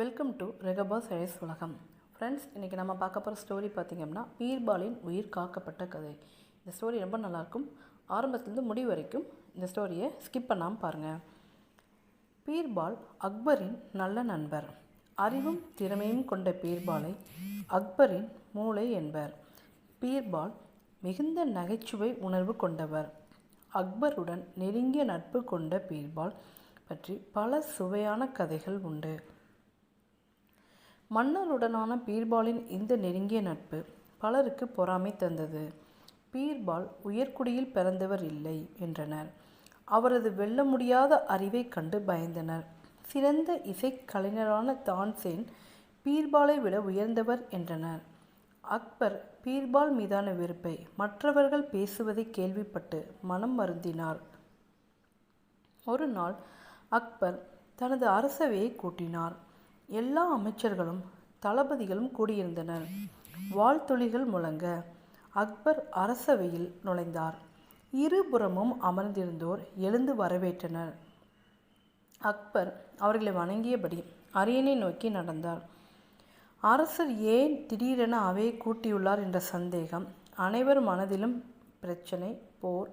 Welcome to ரெகபா சைஸ் உலகம் ஃப்ரெண்ட்ஸ் இன்றைக்கி நம்ம பார்க்க போகிற ஸ்டோரி பார்த்திங்கன்னா பீர்பாலின் உயிர் காக்கப்பட்ட கதை. இந்த ஸ்டோரி ரொம்ப நல்லாயிருக்கும். ஆரம்பத்துலேருந்து முடிவு வரைக்கும் இந்த ஸ்டோரியை ஸ்கிப் பண்ணாமல் பாருங்கள் பீர்பால் அக்பரின் நல்ல நண்பர். அறிவும் திறமையும் கொண்ட பீர்பாலை அக்பரின் மூளை என்பர். பீர்பால் மிகுந்த நகைச்சுவை உணர்வு கொண்டவர். அக்பருடன் நெருங்கிய நட்பு கொண்ட பீர்பால் பற்றி பல சுவையான கதைகள் உண்டு. மன்னருடனான பீர்பாலின் இந்த நெருங்கிய நட்பு பலருக்கு பொறாமை தந்தது. பீர்பால் உயர்குடியில் பிறந்தவர் இல்லை என்றனர். அவரது வெல்ல முடியாத அறிவைக் கண்டு பயந்தனர். சிறந்த இசைக்கலைஞரான தான்சேன் பீர்பாலை விட உயர்ந்தவர் என்றனர். அக்பர் பீர்பால் மீதான வெறுப்பை மற்றவர்கள் பேசுவதை கேள்விப்பட்டு மனம் வருந்தினார். ஒரு நாள் அக்பர் தனது அரசவையை கூட்டினார். எல்லா அமைச்சர்களும் தளபதிகளும் கூடியிருந்தனர். வாழ்த்துளிகள் முழங்க அக்பர் அரசவையில் நுழைந்தார். இருபுறமும் அமர்ந்திருந்தோர் எழுந்து வரவேற்றனர். அக்பர் அவர்களை வணங்கியபடி அரியணை நோக்கி நடந்தார். அரசர் ஏன் திடீரென அவையை கூட்டியுள்ளார் என்ற சந்தேகம் அனைவர் மனதிலும் பிரச்சனை போர்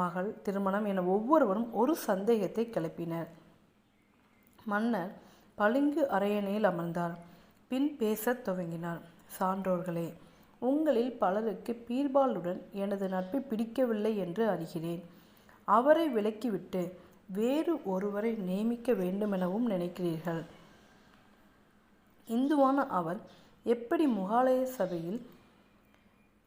மகள் திருமணம் என ஒவ்வொருவரும் ஒரு சந்தேகத்தை கிளப்பினர். மன்னர் பளிங்கு அரையணையில் அமர்ந்தார். பின் பேசத் துவங்கினார். சான்றோர்களே உங்களில் பலருக்கு பீர்பாலுடன் எனது நட்பு பிடிக்கவில்லை என்று அறிகிறேன். அவரை விலக்கிவிட்டு வேறு ஒருவரை நியமிக்க வேண்டுமெனவும் நினைக்கிறீர்கள். இந்துவான அவர் எப்படி முகாலய சபையில்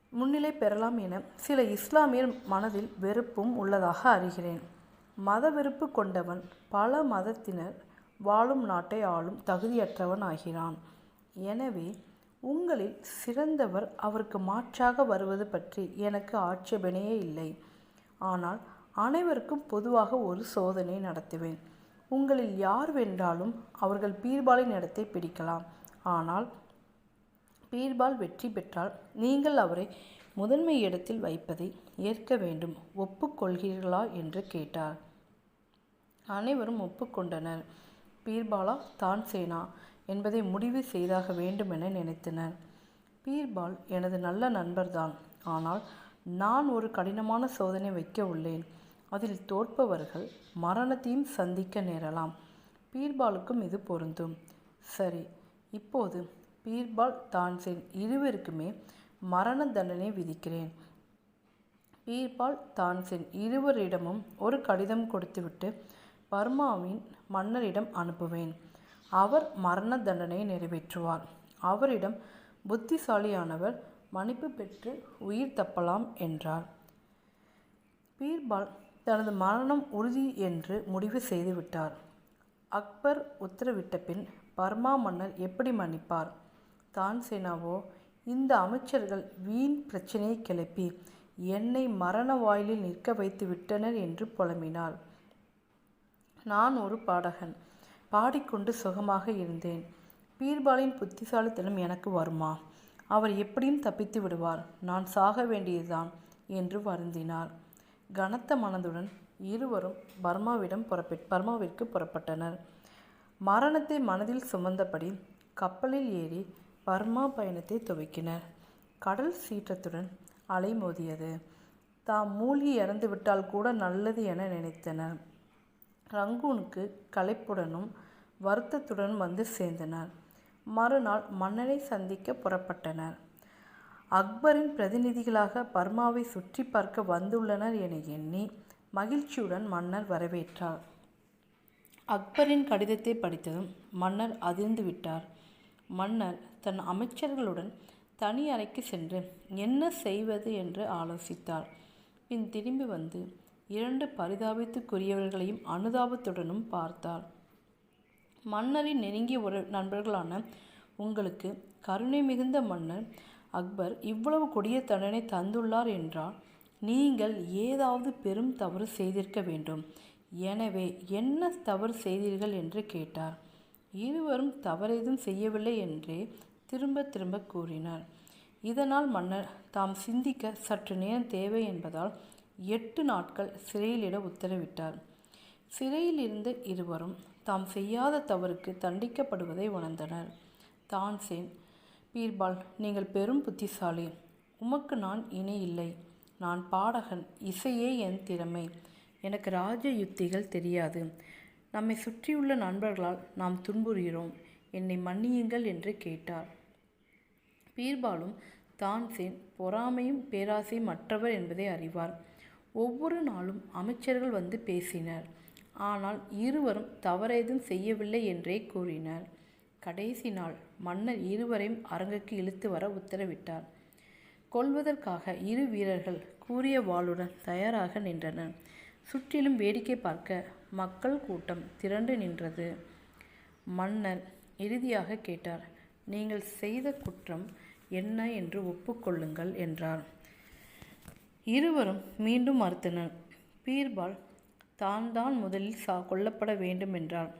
முன்னிலை பெறலாம் என சில இஸ்லாமியர் மனதில் வெறுப்பும் உள்ளதாக அறிகிறேன். மத வெறுப்பு கொண்டவன் பல மதத்தினர் வாழும் நாட்டை ஆளும் தகுதியற்றவன் ஆகிறான். எனவே உங்களில் சிறந்தவர் அவருக்கு மாற்றாக வருவது பற்றி எனக்கு ஆட்சேபனையே இல்லை. ஆனால் அனைவருக்கும் பொதுவாக ஒரு சோதனை நடத்துவேன். உங்களில் யார் வென்றாலும் அவர்கள் பீர்பாலின் இடத்தை பிடிக்கலாம். ஆனால் பீர்பால் வெற்றி பெற்றால் நீங்கள் அவரை முதன்மை இடத்தில் வைப்பதை ஏற்க வேண்டும். ஒப்புக்கொள்கிறீர்களா? என்று கேட்டார். அனைவரும் ஒப்புக்கொண்டனர். பீர்பாலா தான் சேனா என்பதை முடிவு செய்தாக வேண்டுமென நினைத்தனர். பீர்பால் எனது நல்ல நண்பர்தான். ஆனால் நான் ஒரு கடினமான சோதனை வைக்க உள்ளேன். அதில் தோற்பவர்கள் மரணத்தையும் சந்திக்க நேரலாம். பீர்பாலுக்கும் இது பொருந்தும். சரி இப்போது பீர்பால் தான்சேன் இருவருக்குமே மரண தண்டனை விதிக்கிறேன். பீர்பால் தான்சேன் இருவரிடமும் ஒரு கடிதம் கொடுத்துவிட்டு பர்மாவின் மன்னரிடம் அனுப்புவேன். அவர் மரண தண்டனையை நிறைவேற்றுவார். அவரிடம் புத்திசாலியானவர் மன்னிப்பு பெற்று உயிர் தப்பலாம் என்றார். பீர்பால் தனது மரணம் உறுதி என்று முடிவு செய்துவிட்டார். அக்பர் உத்தரவிட்ட பின் பர்மா மன்னர் எப்படி மன்னிப்பார்? தான்சேனாவோ இந்த அமைச்சர்கள் வீண் பிரச்சனையை கிளப்பி என்னை மரண வாயிலில் நிற்க வைத்து விட்டனர் என்று புலம்பினார். நான் ஒரு பாடகன். பாடிக்கொண்டு சுகமாக இருந்தேன். பீர்பாலின் புத்திசாலித்தனம் எனக்கு வருமா? அவர் எப்படியும் தப்பித்து விடுவார். நான் சாக வேண்டியதுதான் என்று வருந்தினார். கனத்த மனதுடன் இருவரும் பர்மாவிடம் புறப்பட் பர்மாவிற்கு புறப்பட்டனர். மரணத்தை மனதில் சுமந்தபடி கப்பலில் ஏறி பர்மா பயணத்தை துவக்கினர். கடல் சீற்றத்துடன் அலைமோதியது. தாம் மூழ்கி இறந்து விட்டால் கூட நல்லது என நினைத்தனர். ரங்கூனுக்கு களைப்புடனும் வருத்தத்துடன் வந்து சேர்ந்தனர். மறுநாள் மன்னனை சந்திக்க புறப்பட்டனர். அக்பரின் பிரதிநிதிகளாக பர்மாவை சுற்றி பார்க்க வந்துள்ளனர் என எண்ணி மகிழ்ச்சியுடன் மன்னர் வரவேற்றார். அக்பரின் கடிதத்தை படித்ததும் மன்னர் அதிர்ந்து விட்டார். மன்னர் தன் அமைச்சர்களுடன் தனி அறைக்கு சென்று என்ன செய்வது என்று ஆலோசித்தார். பின் திரும்பி வந்து இரண்டு பரிதாபத்துக்குரியவர்களையும் அனுதாபத்துடனும் பார்த்தார். மன்னரின் நெருங்கிய ஒரு நண்பர்களான உங்களுக்கு கருணை மிகுந்த மன்னர் அக்பர் இவ்வளவு கொடிய தண்டனை தந்துள்ளார் என்றால் நீங்கள் ஏதாவது பெரும் தவறு செய்திருக்க வேண்டும். எனவே என்ன தவறு செய்தீர்கள் என்று கேட்டார். இருவரும் தவறேதும் செய்யவில்லை என்றே திரும்ப திரும்ப கூறினார். இதனால் மன்னர் தாம் சிந்திக்க சற்று நேரம் தேவை என்பதால் எட்டு நாட்கள் சிறையிலிட உத்தரவிட்டார். சிறையில் இருந்த இருவரும் தாம் செய்யாத தவறுக்கு தண்டிக்கப்படுவதை உணர்ந்தனர். தான்சேன் பீர்பால் நீங்கள் பெரும் புத்திசாலி. உமக்கு நான் இணை இல்லை. நான் பாடகன். இசையே என் திறமை. எனக்கு ராஜ யுத்திகள் தெரியாது. நம்மை சுற்றியுள்ள நண்பர்களால் நாம் துன்புறுகிறோம். என்னை மன்னியுங்கள் என்று கேட்டார். பீர்பாலும் தான்சேன் பொறாமையும் பேராசையும் மற்றவர் என்பதை அறிவார். ஒவ்வொரு நாளும் அமைச்சர்கள் வந்து பேசினர். ஆனால் இருவரும் தவறேதும் செய்யவில்லை என்றே கூறினர். கடைசி நாள் மன்னர் இருவரையும் அரங்குக்கு இழுத்து வர உத்தரவிட்டார். கொள்வதற்காக இரு வீரர்கள் கூறிய வாளுடன் தயாராக நின்றனர். சுற்றிலும் வேடிக்கை பார்க்க மக்கள் கூட்டம் திரண்டு நின்றது. மன்னர் இறுதியாக கேட்டார் நீங்கள் செய்த குற்றம் என்ன என்று ஒப்புக்கொள்ளுங்கள் என்றார். இருவரும் மீண்டும் மறுத்தனர். பீர்பால் தான் தான் முதலில் சா கொல்லப்பட வேண்டும் என்றான்.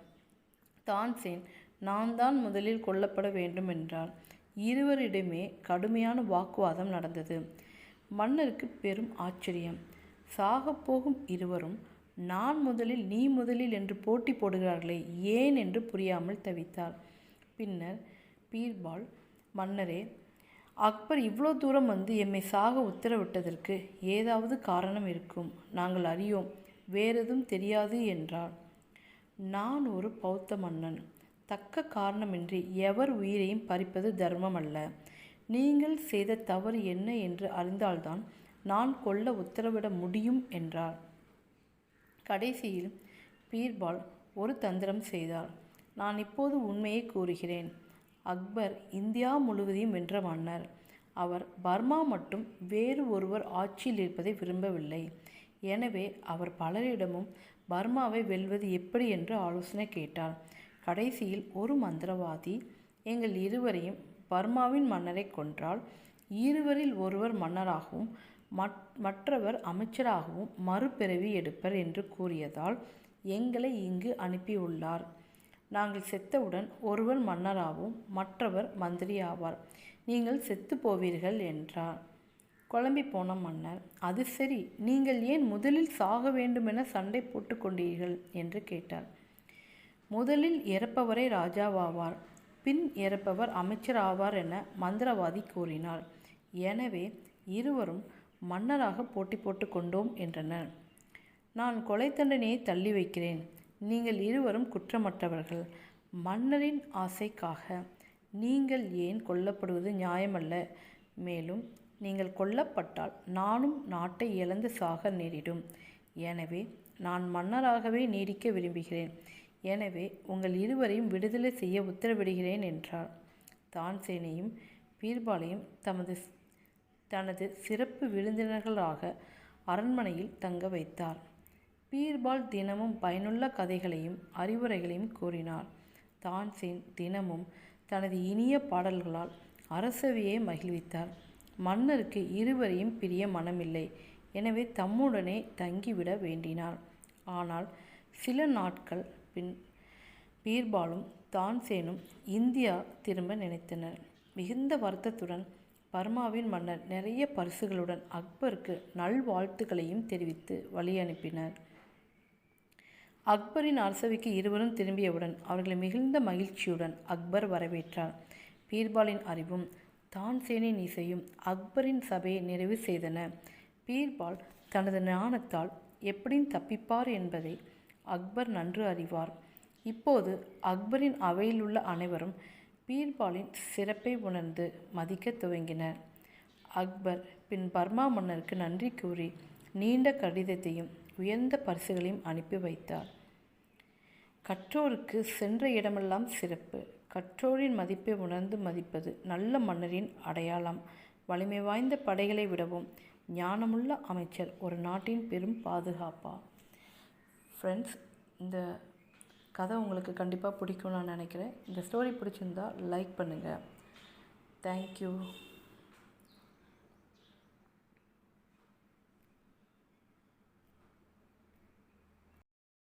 தான்சேன் நான் தான் முதலில் கொல்லப்பட வேண்டும் என்றான். இருவரிடமே கடுமையான வாக்குவாதம் நடந்தது. மன்னருக்கு பெரும் ஆச்சரியம். சாகப் போகும் இருவரும் நான் முதலில் நீ முதலில் என்று போட்டி போடுகிறார்களே ஏன் என்று புரியாமல் தவித்தார். பின்னர் பீர்பால் மன்னரே அக்பர் இவ்வளோ தூரம் வந்து எம்மை சாக உத்தரவிட்டதற்கு ஏதாவது காரணம் இருக்கும். நாங்கள் அறியோம். வேறெதும் தெரியாது என்றார் நான் ஒரு பௌத்த மன்னன். தக்க காரணமின்றி எவர் உயிரையும் பறிப்பது தர்மம் அல்ல நீங்கள் செய்த தவறு என்ன என்று அறிந்தால்தான் நான் கொல்ல உத்தரவிட முடியும் என்றார் கடைசியில் பீர்பால் ஒரு தந்திரம் செய்தார். நான் இப்போது உண்மையை கூறுகிறேன். அக்பர் இந்தியா முழுவதையும் வென்ற மன்னர் அவர் பர்மா மட்டும் வேறு ஒருவர் ஆட்சியில் இருப்பதை விரும்பவில்லை. எனவே அவர் பலரிடமும் பர்மாவை வெல்வது எப்படி என்று ஆலோசனை கேட்டார். கடைசியில் ஒரு மந்திரவாதி எங்கள் இருவரையும் பர்மாவின் மன்னரை கொன்றால் இருவரில் ஒருவர் மன்னராகவும் மற்றவர் அமைச்சராகவும் மறுபிறவி எடுப்பர் என்று கூறியதால் எங்களை இங்கு அனுப்பியுள்ளார். நாங்கள் செத்தவுடன் ஒருவர் மன்னராகவும் மற்றவர் மந்திரி ஆவார் நீங்கள் செத்து போவீர்கள் என்றார். குழம்பி போன மன்னர் அது சரி நீங்கள் ஏன் முதலில் சாக வேண்டுமென சண்டை போட்டு கொண்டீர்கள்? என்று கேட்டார். முதலில் இறப்பவரே ராஜாவாவார் பின் இறப்பவர் அமைச்சர் ஆவார் என மந்திரவாதி கூறினார். எனவே இருவரும் மன்னராக போட்டி போட்டு கொண்டோம் என்றனர். நான் கொலை தண்டனையை தள்ளி வைக்கிறேன். நீங்கள் இருவரும் குற்றமற்றவர்கள். மன்னரின் ஆசைக்காக நீங்கள் ஏன் கொல்லப்படுவது நியாயமல்ல? மேலும் நீங்கள் கொல்லப்பட்டால் நானும் நாட்டை இழந்து சாக நேரிடும். எனவே நான் மன்னராகவே நீடிக்க விரும்புகிறேன். எனவே உங்கள் இருவரையும் விடுதலை செய்ய உத்தரவிடுகிறேன் என்றார். தான்சேனையும் பீர்பாலையும் தமது தனது சிறப்பு விருந்தினர்களாக அரண்மனையில் தங்க வைத்தார். பீர்பால் தினமும் பயனுள்ள கதைகளையும் அறிவுரைகளையும் கூறினார். தான்சேன் தினமும் தனது இனிய பாடல்களால் அரசவையை மகிழ்வித்தார். மன்னருக்கு இருவரையும் பிரிய மனமில்லை. எனவே தம்முடனே தங்கிவிட வேண்டினார். ஆனால் சில நாட்கள் பின் பீர்பாலும் தான்சேனும் இந்தியா திரும்ப நினைத்தனர். மிகுந்த வருத்தத்துடன் பர்மாவின் மன்னர் நிறைய பரிசுகளுடன் அக்பருக்கு நல்வாழ்த்துக்களையும் தெரிவித்து வழி அனுப்பினர் அக்பரின் அரசவைக்கு இருவரும் திரும்பியவுடன் அவர்களை மிகுந்த மகிழ்ச்சியுடன் அக்பர் வரவேற்றார். பீர்பாலின் அறிவும் தான்சேனின் இசையும் அக்பரின் சபையை நிறைவு செய்தன. பீர்பால் தனது ஞானத்தால் எப்படி தப்பிப்பார் என்பதை அக்பர் நன்று அறிவார். இப்போது அக்பரின் அவையில் உள்ள அனைவரும் பீர்பாலின் சிறப்பை உணர்ந்து மதிக்கத் துவங்கினர். அக்பர் பின் பர்மா மன்னருக்கு நன்றி கூறி நீண்ட கடிதத்தையும் உயர்ந்த பரிசுகளையும் அனுப்பி வைத்தார். கற்றோருக்கு சென்ற இடமெல்லாம் சிறப்பு. கற்றோரின் மதிப்பை உணர்ந்து மதிப்பது நல்ல மன்னரின் அடையாளம். வலிமை வாய்ந்த படைகளை விடவும் ஞானமுள்ள அமைச்சர் ஒரு நாட்டின் பெரும் பாதுகாப்பா? ஃப்ரெண்ட்ஸ் இந்த கதை உங்களுக்கு கண்டிப்பாக பிடிக்கும்னு நான் நினைக்கிறேன். இந்த ஸ்டோரி பிடிச்சிருந்தா லைக் பண்ணுங்கள் தேங்க்யூ